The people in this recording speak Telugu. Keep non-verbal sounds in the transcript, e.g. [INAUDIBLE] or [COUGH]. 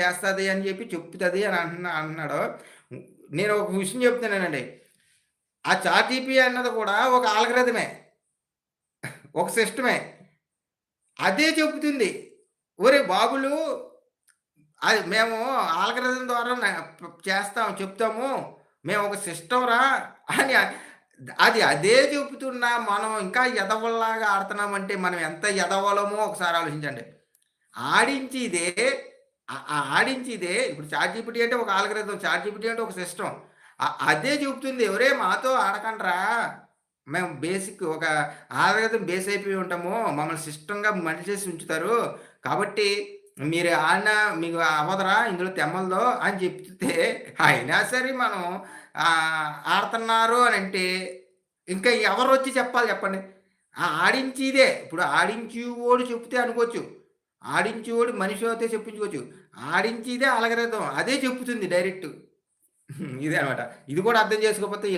చేస్తుంది అని చెప్పి చెప్తుంది అని అంటున్నా అంటున్నాడు. నేను ఒక విషయం చెప్తున్నానండి. ఆ చాటీపీ అన్నది కూడా ఒక ఆల్గరిథమే. ఒక సిస్టమే. అదే చెప్తుంది. ఒరే బాబులు అది మేము ఆల్గరిథం ద్వారా చేస్తాం చెప్తాము. మేము ఒక సిస్టమ్‌రా అని అది అదే చెప్తున్నా మనం ఇంకా ఎదవల్లాగా ఆడుతున్నామంటే మనం ఎంత ఎదవలమో ఒకసారి ఆలోచించండి. ఆడించిదే ఆ ఆడించిదే ఇప్పుడు చాట్‌జీపీటీ అంటే ఒక ఆల్గరిథం. చాట్‌జీపీటీ అంటే ఒక సిస్టమ్. అదే చెప్తుంది. ఎవరే మాతో ఆడకండ్రా. మేము బేసిక్ ఒక ఆల్గరిథం బేస్ అయిపోయి ఉంటాము. మమ్మల్ని సిస్టంగా మనిషి చేసి ఉంచుతారు. కాబట్టి మీరు ఆడినా మీకు అవదరా ఇందులో తెమ్మలదో అని చెప్తే అయినా సరే మనం ఆడుతున్నారు ఆడుతున్నారు అంటే ఇంకా ఎవరు వచ్చి చెప్పాలి చెప్పండి? ఆడించిదే. ఇప్పుడు ఆడించేవోడు చెప్తే అనుకోవచ్చు. ఆడించేవాడు మనిషి అయితే చెప్పించుకోవచ్చు. ఆడించిదే అలగరథం అదే చెప్పుతుంది డైరెక్ట్. [LAUGHS] ఇదే అన్నమాట. ఇది కూడా అర్థం చేసుకోకపోతే